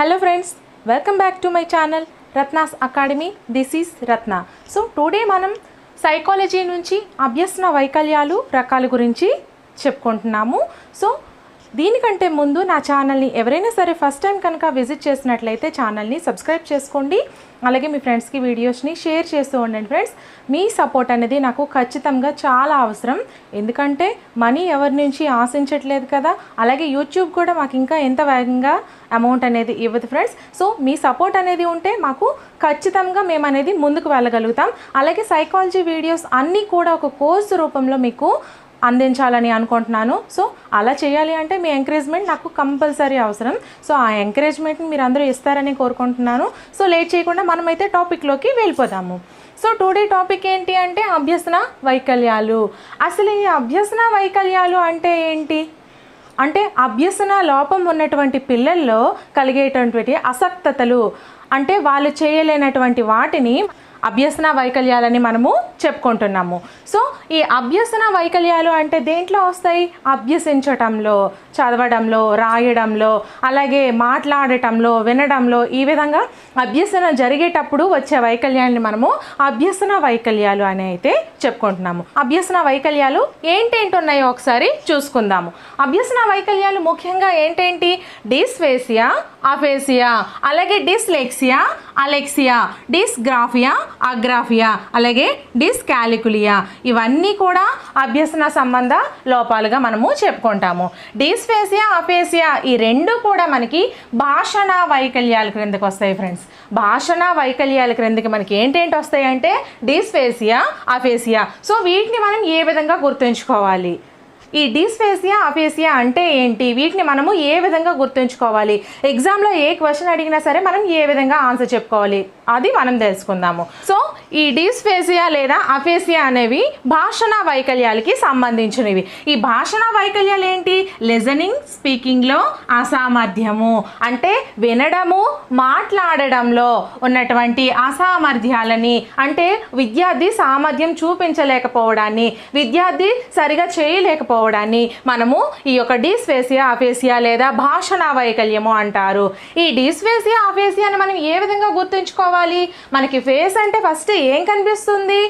Hello friends welcome back to my channel Ratnas academy this is Ratna so today మనం psychology నుంచి అభ్యసన వైకల్యాలు రకాల గురించి చెప్పుకుంటున్నాము. సో దీనికంటే ముందు నా ఛానల్ని ఎవరైనా సరే ఫస్ట్ టైం కనుక విజిట్ చేసినట్లయితే ఛానల్ని సబ్స్క్రైబ్ చేసుకోండి. అలాగే మీ ఫ్రెండ్స్కి వీడియోస్ని షేర్ చేస్తూ ఉండండి ఫ్రెండ్స్. మీ సపోర్ట్ అనేది నాకు ఖచ్చితంగా చాలా అవసరం. ఎందుకంటే మనీ ఎవరి నుంచి ఆశించట్లేదు కదా. అలాగే యూట్యూబ్ కూడా మాకు ఇంకా ఎంత వేగంగా అమౌంట్ అనేది ఇవ్వదు ఫ్రెండ్స్. సో మీ సపోర్ట్ అనేది ఉంటే మాకు ఖచ్చితంగా మేము అనేది ముందుకు వెళ్ళగలుగుతాం. అలాగే సైకాలజీ వీడియోస్ అన్నీ కూడా ఒక కోర్సు రూపంలో మీకు అందించాలని అనుకుంటున్నాను. సో అలా చేయాలి అంటే మీ ఎంకరేజ్మెంట్ నాకు కంపల్సరీ అవసరం. సో ఆ ఎంకరేజ్మెంట్ని మీరు అందరూ ఇస్తారని కోరుకుంటున్నాను. సో లేట్ చేయకుండా మనమైతే టాపిక్లోకి వెళ్ళిపోదాము. సో టుడే టాపిక్ ఏంటి అంటే అభ్యసన వైకల్యాలు. అసలు ఈ అభ్యసన వైకల్యాలు అంటే ఏంటి? అంటే అభ్యసన లోపం ఉన్నటువంటి పిల్లల్లో కలిగేటటువంటి అసక్తతలు. అంటే వాళ్ళు చేయలేనటువంటి వాటిని అభ్యసన వైకల్యాలని మనము చెప్పుకుంటున్నాము. సో ఈ అభ్యసన వైకల్యాలు అంటే దేంట్లో వస్తాయి? అభ్యసించటంలో చదవడంలో రాయడంలో అలాగే మాట్లాడటంలో వినడంలో ఈ విధంగా అభ్యసన జరిగేటప్పుడు వచ్చే వైకల్యాన్ని మనము అభ్యసన వైకల్యాలు అని అయితే చెప్పుకుంటున్నాము. అభ్యసన వైకల్యాలు ఏంటేంటి ఉన్నాయో ఒకసారి చూసుకుందాము. అభ్యసన వైకల్యాలు ముఖ్యంగా ఏంటేంటి? డిస్ఫేసియా అఫేసియా అలాగే డిస్లెక్సియా అలెక్సియా డిస్గ్రాఫియా అగ్రాఫియా అలాగే డిస్కాలికులియా. ఇవన్నీ కూడా అభ్యసన సంబంధ లోపాలుగా మనము చెప్పుకుంటాము. డిస్ఫేసియా అఫేసియా ఈ రెండు కూడా మనకి భాషణ వైకల్యాల క్రిందకి వస్తాయి ఫ్రెండ్స్. భాషణ వైకల్యాల క్రిందకి మనకి ఏంటేంటి వస్తాయి అంటే డిస్ఫేసియా అఫేసియా. సో వీటిని మనం ఏ విధంగా గుర్తుంచుకోవాలి? ఈ డిస్ఫేసియా అఫేసియా అంటే ఏంటి? వీటిని మనము ఏ విధంగా గుర్తుంచుకోవాలి? ఎగ్జామ్లో ఏ క్వశ్చన్ అడిగినా సరే మనం ఏ విధంగా ఆన్సర్ చెప్పుకోవాలి? అది మనం తెలుసుకుందాము. సో ఈ డిస్ఫేసియా లేదా అఫేసియా అనేవి భాషణ వైకల్యాలకి సంబంధించినవి. ఈ భాషణ వైకల్యాలు ఏంటి? లిజనింగ్ స్పీకింగ్లో అసామర్థ్యము. అంటే వినడము మాట్లాడడంలో ఉన్నటువంటి అసామర్థ్యాలని అంటే విద్యార్థి సామర్థ్యం చూపించలేకపోవడాన్ని విద్యార్థి సరిగా చేయలేకపోవడాన్ని మనము ఈ యొక్క డిస్ఫేసియా అఫేసియా లేదా భాషణ వైకల్యము అంటారు. ఈ డిస్ఫేసియా అఫేసియాని మనం ఏ విధంగా గుర్తుంచుకోవాలి? మనకి ఫేస్ అంటే ఫస్ట్ ఏం కనిపిస్తుంది?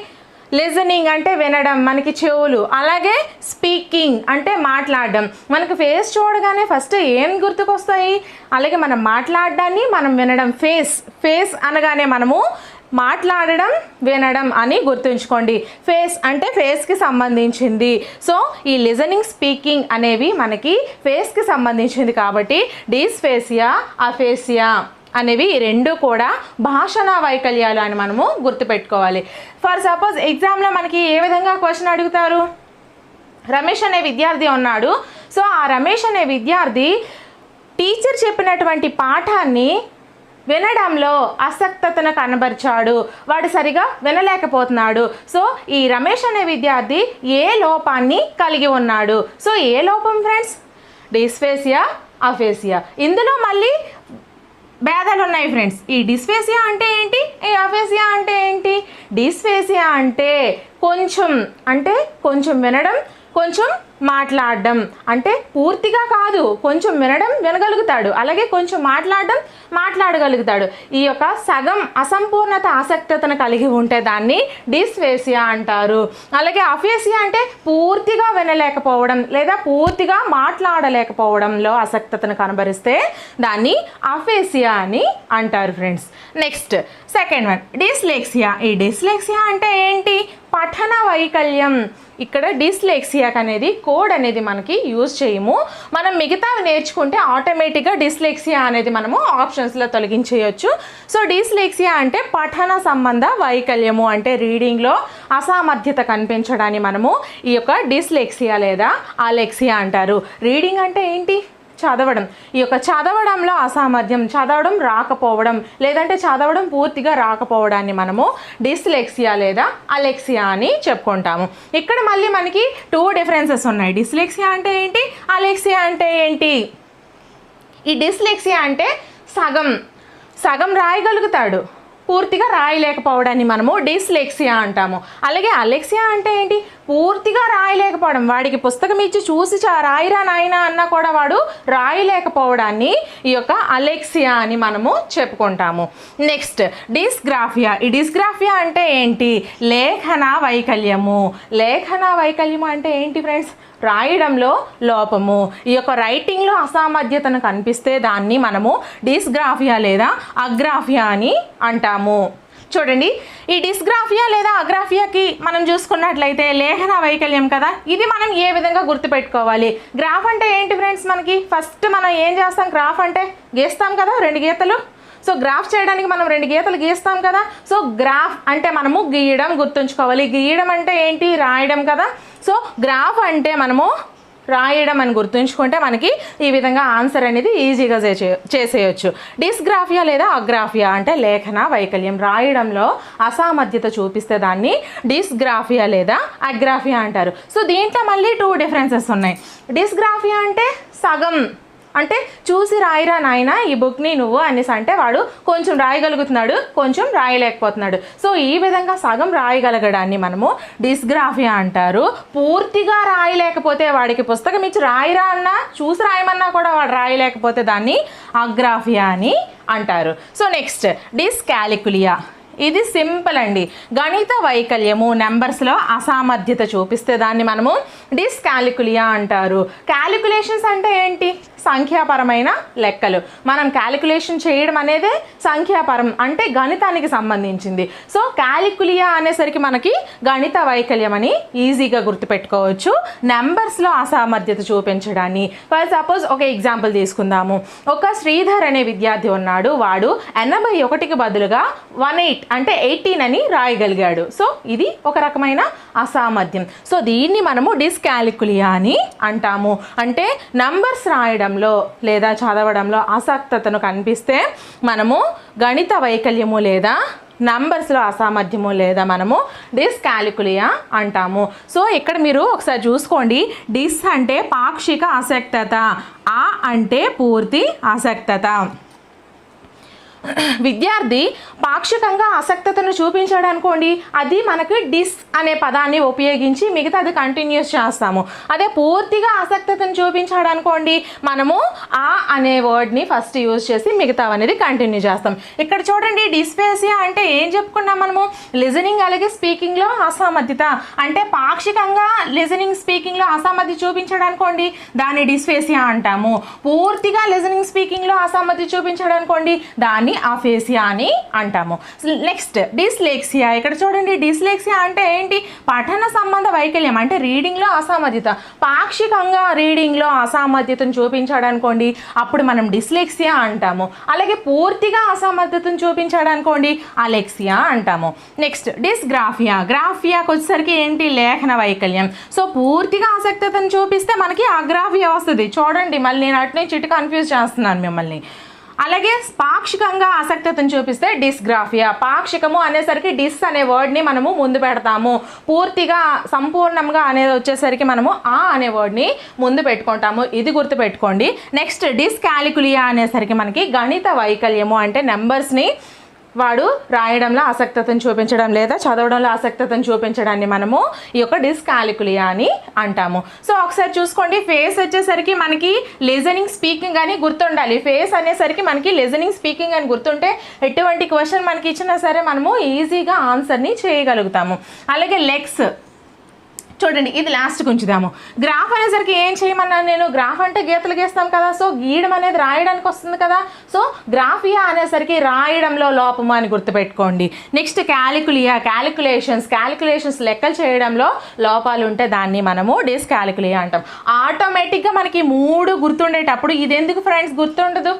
లిజనింగ్ అంటే వినడం మనకి చెవులు. అలాగే స్పీకింగ్ అంటే మాట్లాడడం. మనకు ఫేస్ చూడగానే ఫస్ట్ ఏం గుర్తుకొస్తాయి? అలాగే మనం మాట్లాడడాన్ని మనం వినడం. ఫేస్ ఫేస్ అనగానే మనము మాట్లాడడం వినడం అని గుర్తుంచుకోండి. ఫేస్ అంటే ఫేస్కి సంబంధించింది. సో ఈ లిజనింగ్ స్పీకింగ్ అనేవి మనకి ఫేస్కి సంబంధించింది కాబట్టి డీస్ఫేసియా అఫేసియా అనేవి రెండు కూడా భాషణ వైకల్యాలు అని మనము గుర్తుపెట్టుకోవాలి. ఫర్ సపోజ్ ఎగ్జామ్లో మనకి ఏ విధంగా క్వశ్చన్ అడుగుతారు? రమేష్ అనే విద్యార్థి ఉన్నాడు. సో ఆ రమేష్ అనే విద్యార్థి టీచర్ చెప్పినటువంటి పాఠాన్ని వినడంలో అసక్తతను కనబరిచాడు. వాడు సరిగా వినలేకపోతున్నాడు. సో ఈ రమేష్ అనే విద్యార్థి ఏ లోపాన్ని కలిగి ఉన్నాడు? సో ఏ లోపం ఫ్రెండ్స్ డిస్ఫేసియా అఫేసియా ఇందులో మళ్ళీ భేదాలు ఉన్నాయి ఫ్రెండ్స్. ఈ డిస్ఫేసియా అంటే ఏంటి? ఈ అఫేసియా అంటే ఏంటి? డిస్ఫేసియా అంటే కొంచెం అంటే కొంచెం వినడం కొంచెం మాట్లాడడం. అంటే పూర్తిగా కాదు కొంచెం వినడం వినగలుగుతాడు. అలాగే కొంచెం మాట్లాడడం మాట్లాడగలుగుతాడు. ఈ యొక్క సగం అసంపూర్ణత ఆసక్తతను కలిగి ఉంటే దాన్ని డిస్వేసియా అంటారు. అలాగే అఫేసియా అంటే పూర్తిగా వినలేకపోవడం లేదా పూర్తిగా మాట్లాడలేకపోవడంలో ఆసక్తతను కనబరిస్తే దాన్ని అఫేసియా అని అంటారు friends. Next second one dyslexia. ఈ డిస్లెక్సియా అంటే ఏంటి? పఠన వైకల్యం. ఇక్కడ డిస్లెక్సియాక్ అనేది కోడ్ అనేది మనకి యూజ్ చేయము. మనం మిగతావి నేర్చుకుంటే ఆటోమేటిక్గా డిస్లెక్సియా అనేది మనము ఆప్షన్స్లో తొలగించేయచ్చు. సో డిస్లెక్సియా అంటే పఠన సంబంధ వైకల్యము అంటే రీడింగ్లో అసామర్థ్యత కనిపించడాన్ని మనము ఈ యొక్క డిస్లెక్సియా లేదా అలెక్సియా అంటారు. రీడింగ్ అంటే ఏంటి? చదవడం. ఈ యొక్క చదవడంలో అసామర్థ్యం చదవడం రాకపోవడం లేదంటే చదవడం పూర్తిగా రాకపోవడాన్ని మనము డిస్లెక్సియా లేదా అలెక్సియా అని చెప్పుకుంటాము. ఇక్కడ మళ్ళీ మనకి టూ డిఫరెన్సెస్ ఉన్నాయి. డిస్లెక్సియా అంటే ఏంటి? అలెక్సియా అంటే ఏంటి? ఈ డిస్లెక్సియా అంటే సగం. సగం రాయగలుగుతాడు. పూర్తిగా రాయలేకపోవడాన్ని మనము డిస్లెక్సియా అంటాము. అలాగే అలెక్సియా అంటే ఏంటి? పూర్తిగా రాయలేకపోవడం. వాడికి పుస్తకం ఇచ్చి చూసి చా రాయిరా నాయనా అన్నా కూడా వాడు రాయలేకపోవడాన్ని ఈ యొక్క అలెక్సియా అని మనము చెప్పుకుంటాము. Next dysgraphia. ఈ డిస్గ్రాఫియా అంటే ఏంటి? లేఖన వైకల్యము. లేఖన వైకల్యము అంటే ఏంటి ఫ్రెండ్స్? రాయడంలో లోపము. ఈ యొక్క రైటింగ్లో అసామర్థ్యతను కనిపిస్తే దాన్ని మనము డిస్గ్రాఫియా లేదా అగ్రాఫియా అని అంటాము. చూడండి ఈ డిస్గ్రాఫియా లేదా అగ్రాఫియాకి మనం చూసుకున్నట్లయితే లేఖన వైకల్యం కదా? ఇది మనం ఏ విధంగా గుర్తుపెట్టుకోవాలి? గ్రాఫ్ అంటే ఏంటి ఫ్రెండ్స్ మనకి? ఫస్ట్ మనం ఏం చేస్తాం? గ్రాఫ్ అంటే గీస్తాం కదా రెండు గీతలు? సో గ్రాఫ్ చేయడానికి మనం రెండు గీతలు గీస్తాం కదా? సో గ్రాఫ్ అంటే మనము గీయడం గుర్తుంచుకోవాలి. గీయడం అంటే ఏంటి? రాయడం కదా? సో గ్రాఫ్ అంటే మనము రాయడం అని గుర్తుంచుకుంటే మనకి ఈ విధంగా ఆన్సర్ అనేది ఈజీగా చేసేయచ్చు. డిస్గ్రాఫియా లేదా అగ్రాఫియా అంటే లేఖన వైకల్యం. రాయడంలో అసామర్థ్యత చూపిస్తే దాన్ని డిస్గ్రాఫియా లేదా అగ్రాఫియా అంటారు. సో దీంట్లో మళ్ళీ టూ డిఫరెన్సెస్ ఉన్నాయి. డిస్గ్రాఫియా అంటే సగం. అంటే చూసి రాయిరా నాయన ఈ బుక్ని నువ్వు అనేసి అంటే వాడు కొంచెం రాయగలుగుతున్నాడు కొంచెం రాయలేకపోతున్నాడు. సో ఈ విధంగా సగం రాయగలగడాన్ని మనము డిస్గ్రాఫియా అంటారు. పూర్తిగా రాయలేకపోతే వాడికి పుస్తకం ఇచ్చి రాయిరా అన్నా చూసి రాయమన్నా కూడా వాడు రాయలేకపోతే దాన్ని అగ్రాఫియా అని అంటారు. సో నెక్స్ట్ డిస్కాలికులియా ఇది సింపుల్ అండి. గణిత వైకల్యము నెంబర్స్లో అసామర్థ్యత చూపిస్తే దాన్ని మనము డిస్కాలిక్యులియా అంటారు. క్యాలిక్యులేషన్స్ అంటే ఏంటి? సంఖ్యాపరమైన లెక్కలు. మనం క్యాలిక్యులేషన్ చేయడం అనేదే సంఖ్యాపరం అంటే గణితానికి సంబంధించింది. సో క్యాలిక్యులియా అనేసరికి మనకి గణిత వైకల్యం అని ఈజీగా గుర్తుపెట్టుకోవచ్చు. నెంబర్స్లో అసామర్థ్యత చూపించడాన్ని. ఫర్ సపోజ్ ఒక ఎగ్జాంపుల్ తీసుకుందాము. ఒక శ్రీధర్ అనే విద్యార్థి ఉన్నాడు. వాడు ఎనభై ఒకటికి బదులుగా వన్ ఎయిట్ అంటే ఎయిటీన్ అని రాయగలిగాడు. సో ఇది ఒక రకమైన అసామర్థ్యం. సో దీన్ని మనము డిస్కాలిక్యులియా అని అంటాము. అంటే నంబర్స్ రాయడంలో లేదా చదవడంలో ఆసక్తతను కనిపిస్తే మనము గణిత వైకల్యము లేదా నంబర్స్లో అసామర్థ్యము లేదా మనము డిస్కాలికులియా అంటాము. సో ఇక్కడ మీరు ఒకసారి చూసుకోండి. డిస్ అంటే పాక్షిక ఆసక్తత ఆ అంటే పూర్తి ఆసక్తత విద్యార్థి పాక్షికంగా ఆసక్తతను చూపించాడు అనుకోండి అది మనకి డిస్ అనే పదాన్ని ఉపయోగించి మిగతాది కంటిన్యూస్ చేస్తాము. అదే పూర్తిగా ఆసక్తతను చూపించాడు అనుకోండి మనము ఆ అనే వర్డ్ని ఫస్ట్ యూజ్ చేసి మిగతా అనేది కంటిన్యూ చేస్తాం. ఇక్కడ చూడండి డిస్పేసియా అంటే ఏం చెప్పుకున్నాం మనము? లిజనింగ్ అలాగే స్పీకింగ్లో అసామర్థ్యత. అంటే పాక్షికంగా లిజనింగ్ స్పీకింగ్లో అసామర్థ్య చూపించాడు అనుకోండి దాన్ని డిస్పేసియా అంటాము. పూర్తిగా లిజనింగ్ స్పీకింగ్లో అసామర్థ్య చూపించాడు అనుకోండి దాన్ని ఆఫేసియా అని అంటాము. Next dyslexia. ఇక్కడ చూడండి డిస్లెక్సియా అంటే ఏంటి? పఠన సంబంధ వైకల్యం అంటే రీడింగ్లో అసామర్థ్యత పాక్షికంగా రీడింగ్లో అసామర్థ్యతను చూపించాడనుకోండి అప్పుడు మనం డిస్లెక్సియా అంటాము. అలాగే పూర్తిగా అసామర్థ్యతను చూపించాడు అనుకోండి అలెక్సియా అంటాము. Next dysgraphia. గ్రాఫియాకి వచ్చేసరికి ఏంటి? లేఖన వైకల్యం. సో పూర్తిగా ఆసక్తతను చూపిస్తే మనకి అగ్రాఫియా వస్తుంది చూడండి మళ్ళీ నేను అట్నే చిట్టు కన్ఫ్యూజ్ చేస్తున్నాను మిమ్మల్ని. అలాగే పాక్షికంగా ఆసక్తతను చూపిస్తే డిస్గ్రాఫియా. పాక్షికము అనేసరికి డిస్ అనే వర్డ్ని మనము ముందు పెడతాము. పూర్తిగా సంపూర్ణంగా అనేది వచ్చేసరికి మనము ఆ అనే వర్డ్ని ముందు పెట్టుకుంటాము. ఇది గుర్తుపెట్టుకోండి. నెక్స్ట్ డిస్ క్యాలిక్యులియా అనేసరికి మనకి గణిత వైకల్యము అంటే నెంబర్స్ని వాడు రాయడంలో ఆసక్తతను చూపించడం లేదా చదవడంలో ఆసక్తతను చూపించడాన్ని మనము ఈ యొక్క డిస్కాలికులియా అని అంటాము. సో ఒకసారి చూసుకోండి. ఫేస్ వచ్చేసరికి మనకి లిజనింగ్ స్పీకింగ్ అని గుర్తుండాలి. ఫేస్ అనేసరికి మనకి లిజనింగ్ స్పీకింగ్ అని గుర్తుంటే ఎటువంటి క్వశ్చన్ మనకి ఇచ్చినా సరే మనము ఈజీగా ఆన్సర్ని చేయగలుగుతాము. అలాగే లెగ్స్. చూడండి ఇది లాస్ట్కి ఉంచుదాము. గ్రాఫ్ అనేసరికి ఏం చేయమన్నాను నేను? గ్రాఫ్ అంటే గీతలు గీస్తాం కదా సో గీయడం అనేది రాయడానికి వస్తుంది కదా. సో గ్రాఫియా అనేసరికి రాయడంలో లోపము అని గుర్తుపెట్టుకోండి. నెక్స్ట్ క్యాలిక్యులియా క్యాలిక్యులేషన్స్ క్యాలిక్యులేషన్స్ లెక్కలు చేయడంలో లోపాలు ఉంటే దాన్ని మనము డిస్కాలిక్యులియా అంటాం. ఆటోమేటిక్గా మనకి మూడు గుర్తుండేటప్పుడు ఇది ఎందుకు ఫ్రెండ్స్ గుర్తుండదు?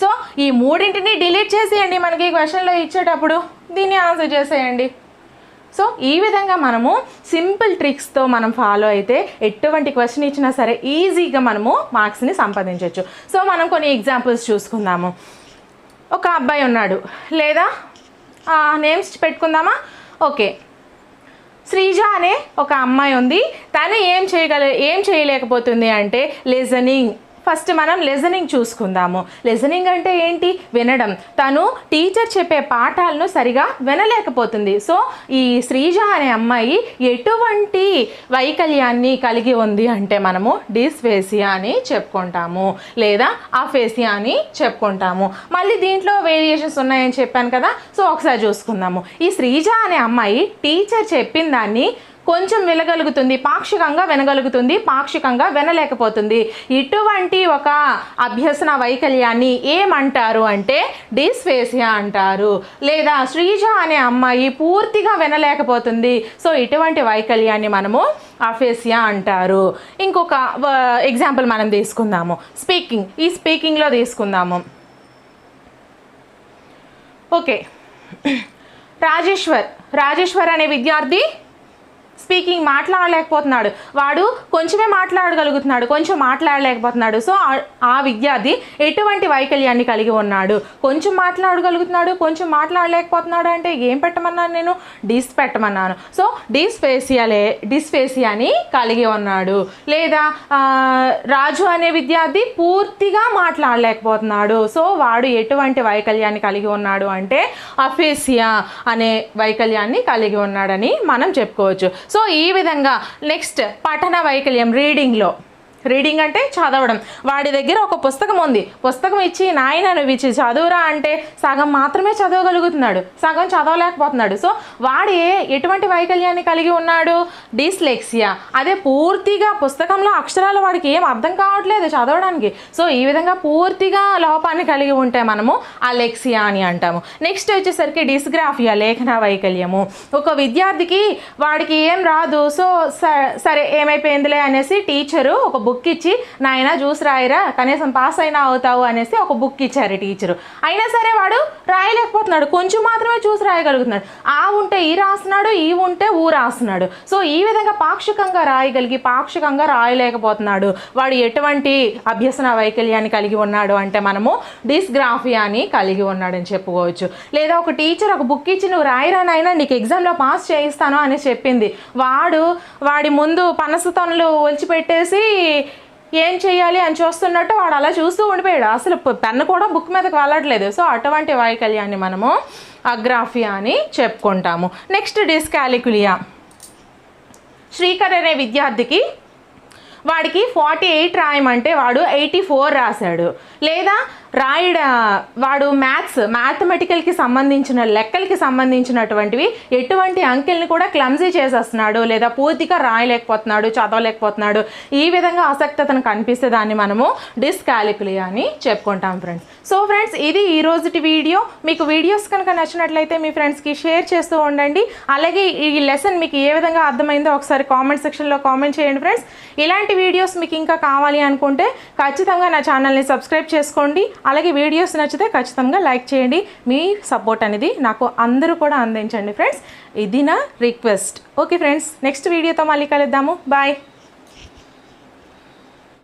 సో ఈ మూడింటిని డిలీట్ చేసేయండి మనకి క్వశ్చన్లో ఇచ్చేటప్పుడు. దీన్ని ఆన్సర్ చేసేయండి. సో ఈ విధంగా మనము సింపుల్ ట్రిక్స్తో మనం ఫాలో అయితే ఎటువంటి క్వశ్చన్ ఇచ్చినా సరే ఈజీగా మనము మార్క్స్ని సంపాదించవచ్చు సో మనం కొన్ని ఎగ్జాంపుల్స్ చూసుకుందాము. ఒక అబ్బాయి ఉన్నాడు. లేదా? నేమ్స్ పెట్టుకుందామా? ఓకే. శ్రీజ అనే ఒక అమ్మాయి ఉంది. తను ఏం చేయగల ఏం చేయలేకపోతుంది అంటే లిజనింగ్. ఫస్ట్ మనం లెజనింగ్ చూసుకుందాము. లెజనింగ్ అంటే ఏంటి? వినడం. తను టీచర్ చెప్పే పాఠాలను సరిగా వినలేకపోతుంది. సో ఈ శ్రీజ అనే అమ్మాయి ఎటువంటి వైకల్యాన్ని కలిగి ఉంది అంటే మనము డిస్ఫేసియా అని చెప్పుకుంటాము. లేదా అఫేసియా అని చెప్పుకుంటాము. మళ్ళీ దీంట్లో వేరియేషన్స్ ఉన్నాయని చెప్పాను కదా సో ఒకసారి చూసుకుందాము. ఈ శ్రీజ అనే అమ్మాయి టీచర్ చెప్పిన దాన్ని కొంచెం వినగలుగుతుంది పాక్షికంగా వినగలుగుతుంది పాక్షికంగా వినలేకపోతుంది. ఇటువంటి ఒక అభ్యసన వైకల్యాన్ని ఏమంటారు అంటే డిస్ఫేసియా అంటారు. లేదా శ్రీజ అనే అమ్మాయి పూర్తిగా వినలేకపోతుంది. సో ఇటువంటి వైకల్యాన్ని మనము అఫేసియా అంటారు. ఇంకొక ఎగ్జాంపుల్ మనం తీసుకుందాము. స్పీకింగ్ ఈ స్పీకింగ్లో తీసుకుందాము. ఓకే. రాజేశ్వర్. రాజేశ్వర్ అనే విద్యార్థి స్పీకింగ్ మాట్లాడలేకపోతున్నాడు. వాడు కొంచెమే మాట్లాడగలుగుతున్నాడు కొంచెం మాట్లాడలేకపోతున్నాడు. సో ఆ- విద్యార్థి ఎటువంటి వైకల్యాన్ని కలిగి ఉన్నాడు? కొంచెం మాట్లాడగలుగుతున్నాడు కొంచెం మాట్లాడలేకపోతున్నాడు అంటే ఏం పెట్టమన్నాను నేను? డిస్ పెట్టమన్నాను. సో డిస్ఫేసియాలే డిస్ఫేసియాని కలిగి ఉన్నాడు. లేదా రాజు అనే విద్యార్థి పూర్తిగా మాట్లాడలేకపోతున్నాడు. సో వాడు ఎటువంటి వైకల్యాన్ని కలిగి ఉన్నాడు అంటే అఫేసియా అనే వైకల్యాన్ని కలిగి ఉన్నాడని మనం చెప్పుకోవచ్చు. సో ఈ విధంగా నెక్స్ట్ పఠన వైకల్యం రీడింగ్లో రీడింగ్ అంటే చదవడం. వాడి దగ్గర ఒక పుస్తకం ఉంది. పుస్తకం ఇచ్చి నాయన నువ్వు ఇచ్చి చదువురా అంటే సగం మాత్రమే చదవగలుగుతున్నాడు. సగం చదవలేకపోతున్నాడు. సో వాడి ఎటువంటి వైకల్యాన్ని కలిగి ఉన్నాడు? డిస్లెక్సియా. అదే పూర్తిగా పుస్తకంలో అక్షరాలు వాడికి ఏం అర్థం కావట్లేదు చదవడానికి. సో ఈ విధంగా పూర్తిగా లోపాన్ని కలిగి ఉంటే మనము అలెక్సియా అని అంటాము. నెక్స్ట్ వచ్చేసరికి డిస్గ్రాఫియా లేఖన వైకల్యము. ఒక విద్యార్థికి వాడికి ఏం రాదు. సో స- సరే ఏమైపోయిందిలే అనేసి టీచరు ఒక బుక్ ఇచ్చి నాయన చూసి రాయరా కనీసం పాస్ అయినా అవుతావు అనేసి ఒక బుక్ ఇచ్చారు టీచరు. అయినా సరే వాడు రాయలేకపోతున్నాడు. కొంచెం మాత్రమే చూసి రాయగలుగుతున్నాడు. ఆ ఉంటే ఈ రాస్తున్నాడు ఈ ఉంటే ఊ రాస్తున్నాడు. సో ఈ విధంగా పాక్షికంగా రాయగలిగి పాక్షికంగా రాయలేకపోతున్నాడు. వాడు ఎటువంటి అభ్యసన వైకల్యాన్ని కలిగి ఉన్నాడు అంటే మనము డిస్గ్రాఫియాని కలిగి ఉన్నాడని చెప్పుకోవచ్చు. లేదా ఒక టీచర్ ఒక బుక్ ఇచ్చి నువ్వు రాయరా నీకు ఎగ్జామ్లో పాస్ చేయిస్తాను అని చెప్పింది. వాడు వాడి ముందు పనసతనులు ఒలిచిపెట్టేసి ఏం చేయాలి అని చూస్తున్నట్టు వాడు అలా చూస్తూ ఉండిపోయాడు. అసలు పెన్ను కూడా బుక్ మీదకి వెళ్ళట్లేదు. సో అటువంటి వైకల్యాన్ని మనము అగ్రాఫియా అని చెప్పుకుంటాము. నెక్స్ట్ డిస్కాలికులియా శ్రీకర్ అనే విద్యార్థికి వాడికి ఫార్టీ ఎయిట్ రాయమంటే వాడు ఎయిటీ ఫోర్ రాశాడు. లేదా రాయడ వాడు మ్యాథ్స్ మ్యాథమెటికల్కి సంబంధించిన లెక్కలకి సంబంధించినటువంటివి ఎటువంటి అంకెల్ని కూడా క్లమ్జీ చేసేస్తున్నాడు లేదా పూర్తిగా రాయలేకపోతున్నాడు చదవలేకపోతున్నాడు. ఈ విధంగా ఆసక్తతను కనిపిస్తే దాన్ని మనము డిస్కాలికులియా అని చెప్పుకుంటాం ఫ్రెండ్స్ సో ఫ్రెండ్స్ ఇది ఈ రోజుటి వీడియో. మీకు వీడియోస్ కనుక నచ్చినట్లయితే మీ ఫ్రెండ్స్కి షేర్ చేస్తూ ఉండండి. అలాగే ఈ లెసన్ మీకు ఏ విధంగా అర్థమైందో ఒకసారి కామెంట్ సెక్షన్లో కామెంట్ చేయండి ఫ్రెండ్స్ ఇలాంటి వీడియోస్ మీకు ఇంకా కావాలి అనుకుంటే ఖచ్చితంగా నా ఛానల్ని సబ్స్క్రైబ్ చేసుకోండి. అలాగే వీడియోస్ నచ్చితే ఖచ్చితంగా లైక్ చేయండి. మీ సపోర్ట్ అనేది నాకు అందరూ కూడా అందించండి ఫ్రెండ్స్. ఇది నా రిక్వెస్ట్. ఓకే ఫ్రెండ్స్ నెక్స్ట్ వీడియోతో మళ్ళీ కలుద్దాము. బాయ్.